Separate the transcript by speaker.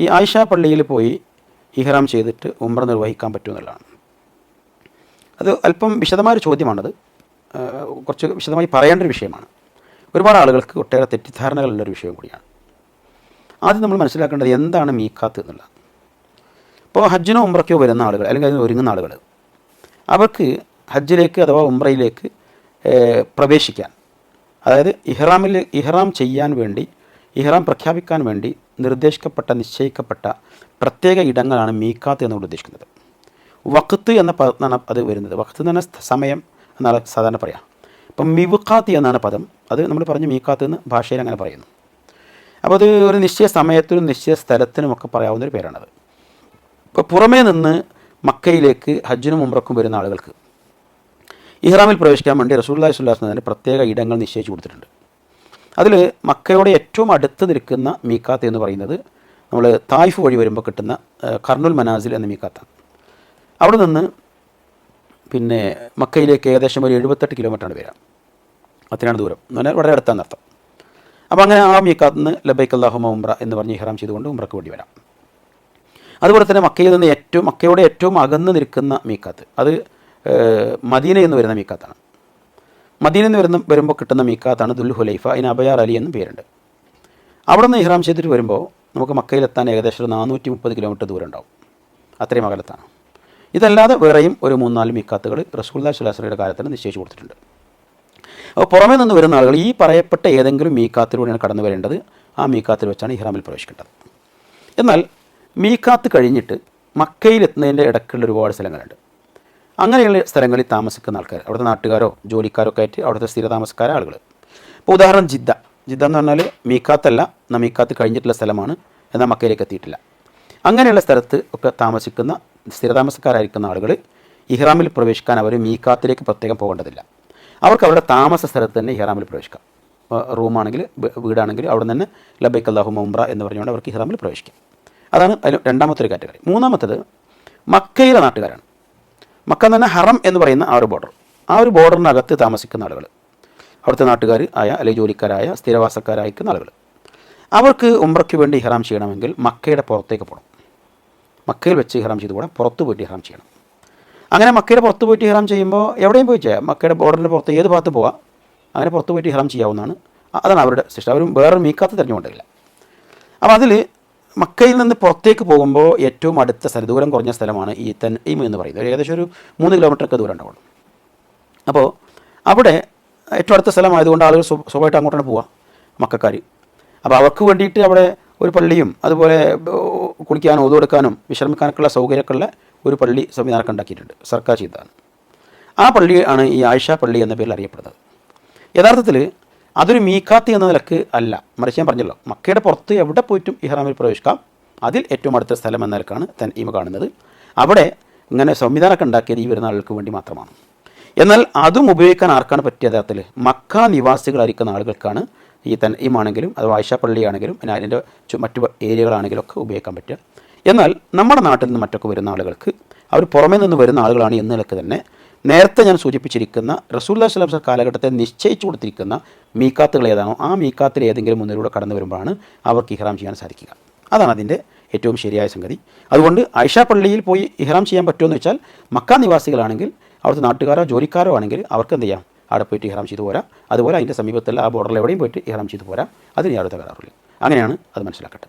Speaker 1: ഈ ആയിഷ പള്ളിയിൽ പോയി ഇഹ്റാം ചെയ്തിട്ട് ഉംറ നിർവഹിക്കാൻ പറ്റുമെന്നുള്ളതാണ് അത് അല്പം വിശദമായ ഒരു ചോദ്യമാണത്. കുറച്ച് വിശദമായി പറയേണ്ട ഒരു വിഷയമാണ്. ഒരുപാട് ആളുകൾക്ക് ഒട്ടേറെ തെറ്റിദ്ധാരണകളുള്ളൊരു വിഷയം കൂടിയാണ്. ആദ്യം നമ്മൾ മനസ്സിലാക്കേണ്ടത് എന്താണ് മീക്കാത്ത് എന്നുള്ളത് ഇപ്പോൾ ഹജ്ജിനോ ഉമ്രയ്ക്കോ വരുന്ന ആളുകൾ അല്ലെങ്കിൽ അതിന് ഒരുങ്ങുന്ന ആളുകൾ അവർക്ക് ഹജ്ജിലേക്ക് അഥവാ ഉമ്രയിലേക്ക് പ്രവേശിക്കാൻ അതായത് ഇഹ്റാമിൽ ഇഹ്റാം ചെയ്യാൻ വേണ്ടി ഇഹ്റാം പ്രഖ്യാപിക്കാൻ വേണ്ടി നിർദ്ദേശിക്കപ്പെട്ട നിശ്ചയിക്കപ്പെട്ട പ്രത്യേക ഇടങ്ങളാണ് മീക്കാത്ത് എന്നുകൊണ്ട് ഉദ്ദേശിക്കുന്നത്. വഖത്ത് എന്ന പദമാണ് അത് വരുന്നത്. വഖത്ത് എന്ന് പറഞ്ഞാൽ സമയം എന്നാണ് സാധാരണ പറയാം. അപ്പം മിവുക്കാത്ത് എന്നാണ് പദം. അത് നമ്മൾ പറഞ്ഞു മീക്കാത്ത് എന്ന് ഭാഷയിൽ അങ്ങനെ പറയുന്നു. അപ്പോൾ അത് ഒരു നിശ്ചയ സമയത്തിനും നിശ്ചയ സ്ഥലത്തിനും ഒക്കെ പറയാവുന്ന ഒരു പേരാണത്. ഇപ്പോൾ പുറമേ നിന്ന് മക്കയിലേക്ക് ഹജ്ജിനും ഉംറക്കും വരുന്ന ആളുകൾക്ക് ഇഹ്റാമിൽ പ്രവേശിക്കാൻ വേണ്ടി റസൂല്ലാ സ്വല്ലാസ്ലതിന് പ്രത്യേക ഇടങ്ങൾ നിശ്ചയിച്ചു കൊടുത്തിട്ടുണ്ട്. അതിൽ മക്കയോട് ഏറ്റവും അടുത്ത് നിൽക്കുന്ന മീക്കാത്ത് എന്ന് പറയുന്നത് നമ്മൾ തായ്ഫ് വഴി വരുമ്പോൾ കിട്ടുന്ന കർണുൽ മനാസിൽ എന്ന മീക്കാത്താണ് അവിടെ നിന്ന് പിന്നെ മക്കയിലേക്ക് ഏകദേശം ഒരു എഴുപത്തെട്ട് കിലോമീറ്ററാണ് വരാം അത്രയാണ് ദൂരം. എന്ന് പറഞ്ഞാൽ വളരെ അടുത്താണ് അർത്ഥം. അപ്പോൾ അങ്ങനെ ആ മീക്കാത്ത് നിന്ന് ലബൈക്ക് അള്ളാഹുമ ഉംറ എന്ന് പറഞ്ഞ് ഇഹ്റാം ചെയ്തുകൊണ്ട് ഉംറക്ക് വേണ്ടി വരാം. അതുപോലെ തന്നെ മക്കയിൽ നിന്ന് ഏറ്റവും മക്കയോടെ ഏറ്റവും അകന്ന് നിൽക്കുന്ന മീക്കാത്ത് അത് മദീന എന്ന് വരുന്ന മീക്കാത്താണ് മദീനയിൽ നിന്ന് വരുന്ന വരുമ്പോൾ കിട്ടുന്ന മീക്കാത്താണ് ദുൽ ഹുലൈഫ അതിന് അബയാർ അലി എന്നും പേരുണ്ട്. അവിടെ നിന്ന് ഇഹ്റാം ചെയ്തിട്ട് വരുമ്പോൾ നമുക്ക് മക്കയിലെത്താൻ ഏകദേശം ഒരു നാനൂറ്റി മുപ്പത് കിലോമീറ്റർ ദൂരം ഉണ്ടാവും അത്രയും അകലത്താണ്. ഇതല്ലാതെ വേറെയും ഒരു മൂന്നാൽ മീക്കാത്തുകൾ റസൂല്ലാ ശുലാസ്ലയുടെ കാലത്തിന് നിശ്ചയിച്ചു കൊടുത്തിട്ടുണ്ട്. അപ്പോൾ പുറമേ നിന്ന് വരുന്ന ആളുകൾ ഈ പറയപ്പെട്ട ഏതെങ്കിലും മീക്കാത്തിലൂടെയാണ് കടന്നു വരേണ്ടത്. ആ മീക്കാത്തിൽ വെച്ചാണ് ഇഹ്റാമിൽ പ്രവേശിക്കേണ്ടത്. എന്നാൽ മീക്കാത്ത് കഴിഞ്ഞിട്ട് മക്കയിലെത്തുന്നതിന്റെ ഇടയ്ക്കുള്ള ഒരുപാട് സ്ഥലങ്ങളുണ്ട്. അങ്ങനെയുള്ള സ്ഥലങ്ങളിൽ താമസിക്കുന്ന ആൾക്കാർ അവിടുത്തെ നാട്ടുകാരോ ജോലിക്കാരോ ഒക്കെ ആയിട്ട് അവിടുത്തെ സ്ഥിര താമസക്കാരോ ആളുകൾ ഇപ്പോൾ ഉദാഹരണം ജിദ്ദ. ജിദ്ദ എന്ന് പറഞ്ഞാൽ മീക്കാത്തല്ല എന്നാൽ മീക്കാത്ത് കഴിഞ്ഞിട്ടുള്ള സ്ഥലമാണ് എന്നാൽ മക്കയിലേക്ക് എത്തിയിട്ടില്ല. അങ്ങനെയുള്ള സ്ഥലത്ത് ഒക്കെ താമസിക്കുന്ന സ്ഥിരതാമസക്കാരായിരിക്കുന്ന ആളുകൾ ഇഹ്റാമിൽ പ്രവേശിക്കാൻ അവർ മീക്കാത്തിലേക്ക് പ്രത്യേകം പോകേണ്ടതില്ല. അവർക്ക് അവരുടെ താമസ സ്ഥലത്ത് തന്നെ ഇഹ്റാമിൽ പ്രവേശിക്കാം. റൂമാണെങ്കിൽ വീടാണെങ്കിൽ അവിടെ നിന്ന് ലബൈക്ക് അള്ളാഹു മുംറ എന്ന് പറഞ്ഞുകൊണ്ട് അവർക്ക് ഇഹ്റാമിൽ പ്രവേശിക്കാം. അതാണ് അതിൽ രണ്ടാമത്തെ ഒരു കാറ്റഗറി. മൂന്നാമത്തത് മക്കയിലെ നാട്ടുകാരാണ്. മക്ക എന്ന് പറഞ്ഞാൽ ഹറം എന്ന് പറയുന്ന ആ ഒരു ബോർഡർ ആ ഒരു ബോർഡറിനകത്ത് താമസിക്കുന്ന ആളുകൾ അവിടുത്തെ നാട്ടുകാർ ആയ അല്ലെങ്കിൽ ജോലിക്കാരായ സ്ഥിരവാസക്കാരായിരിക്കുന്ന ആളുകൾ അവർക്ക് ഉമ്രയ്ക്ക് വേണ്ടി ഇഹ്റാം ചെയ്യണമെങ്കിൽ മക്കയുടെ പുറത്തേക്ക് പോകണം മക്കയിൽ വെച്ച് ഇഹ്റാം ചെയ്ത് പോകണം പുറത്ത് പോയിട്ട് ഇഹ്റാം ചെയ്യണം. അങ്ങനെ മക്കയുടെ പുറത്ത് പോയിട്ട് ഇഹ്റാം ചെയ്യുമ്പോൾ എവിടെയും പോയി ചെയ്യാം. മക്കയുടെ ബോർഡറിന്റെ പുറത്ത് ഏത് ഭാഗത്ത് പോവാം. അങ്ങനെ പുറത്ത് പോയിട്ട് ഇഹ്റാം ചെയ്യാവുന്നതാണ്. അതാണ് അവരുടെ സിസ്റ്റം അവരും വേറെ മീക്കാത്ത തിരഞ്ഞുകൊണ്ടില്ല അപ്പോൾ അതിൽ മക്കയിൽ നിന്ന് പുറത്തേക്ക് പോകുമ്പോൾ ഏറ്റവും അടുത്ത സ്ഥലം ദൂരം കുറഞ്ഞ സ്ഥലമാണ് ഈ തൻഈം എന്ന് പറയുന്നത്. ഏകദേശം ഒരു മൂന്ന് കിലോമീറ്റർ ഒക്കെ ദൂരം ഉണ്ടാവുള്ളൂ. അപ്പോൾ അവിടെ ഏറ്റവും അടുത്ത സ്ഥലമായതുകൊണ്ട് ആളുകൾ സ്വഭാവമായിട്ട് അങ്ങോട്ടാണ് പോവുക മക്കാർ അപ്പോൾ അവർക്ക് വേണ്ടിയിട്ട് അവിടെ ഒരു പള്ളിയും അതുപോലെ കുളിക്കാനും ഒതുകൊടുക്കാനും വിശ്രമിക്കാനൊക്കെയുള്ള സൗകര്യമൊക്കെയുള്ള ഒരു പള്ളി സംവിധാനമൊക്കെ ഉണ്ടാക്കിയിട്ടുണ്ട് സർക്കാർ ചെയ്തതാണ്. ആ പള്ളി ആണ് ഈ ആയിഷ പള്ളി എന്ന പേരിൽ അറിയപ്പെടുന്നത്. യഥാർത്ഥത്തിൽ അതൊരു മീക്കാത്ത് എന്ന നിലയ്ക്ക് അല്ല. മറിച്ച് ഞാൻ പറഞ്ഞല്ലോ മക്കയുടെ പുറത്ത് എവിടെ പോയിട്ടും ഇഹ്റാമിൽ പ്രവേശിക്കാം. അതിൽ ഏറ്റവും അടുത്ത സ്ഥലം എന്ന നിലക്കാണ് തൻ ഈമ കാണുന്നത്. അവിടെ ഇങ്ങനെ സംവിധാനമൊക്കെ ഉണ്ടാക്കിയത് ഈ വരുന്ന ആളുകൾക്ക് വേണ്ടി മാത്രമാണ്. എന്നാൽ അതും ഉപയോഗിക്കാൻ ആർക്കാണ് പറ്റിയ യഥാർത്ഥത്തിൽ മക്ക നിവാസികളായിരിക്കുന്ന ആളുകൾക്കാണ് ഈ തൻ ഈമാണെങ്കിലും അത് വായിഷാപ്പള്ളിയാണെങ്കിലും പള്ളിയാണെങ്കിലും പിന്നെ അതിന്റെ മറ്റു ഏരിയകളാണെങ്കിലും ഒക്കെ ഉപയോഗിക്കാൻ പറ്റുക. എന്നാൽ നമ്മുടെ നാട്ടിൽ നിന്ന് മറ്റൊക്കെ വരുന്ന ആളുകൾക്ക് അവർ പുറമേ നിന്ന് വരുന്ന ആളുകളാണ് എന്ന നിലയ്ക്ക് തന്നെ. നേരത്തെ ഞാൻ സൂചിപ്പിച്ചിരിക്കുന്ന റസൂല്ലാ സ്വലാം കാലഘട്ടത്തെ നിശ്ചയിച്ചു കൊടുത്തിരിക്കുന്ന മീക്കാത്തുകൾ ഏതാണോ ആ മീക്കാത്തിൽ ഏതെങ്കിലും മുന്നിലൂടെ കടന്നു വരുമ്പോഴാണ് അവർക്ക് ഇഹ്റാം ചെയ്യാൻ സാധിക്കുക. അതാണ് അതിന്റെ ഏറ്റവും ശരിയായ സംഗതി. അതുകൊണ്ട് ആയിഷ പള്ളിയിൽ പോയി ഇഹ്റാം ചെയ്യാൻ പറ്റുമെന്ന് വെച്ചാൽ മക്ക നിവാസികളാണെങ്കിൽ അവിടുത്തെ നാട്ടുകാരോ ജോലിക്കാരോ ആണെങ്കിൽ അവർക്ക് എന്ത് ചെയ്യാം? അവിടെ പോയിട്ട് ഇഹ്റാം ചെയ്തു പോരാ. അതുപോലെ അതിന്റെ സമീപത്തുള്ള ആ ബോർഡറിൽ എവിടെയും പോയിട്ട് ഇഹ്റാം ചെയ്തു പോരാ. അതിന് യാതൊരു തകരാറില്ല അങ്ങനെയാണ് അത് മനസ്സിലാക്കട്ടെ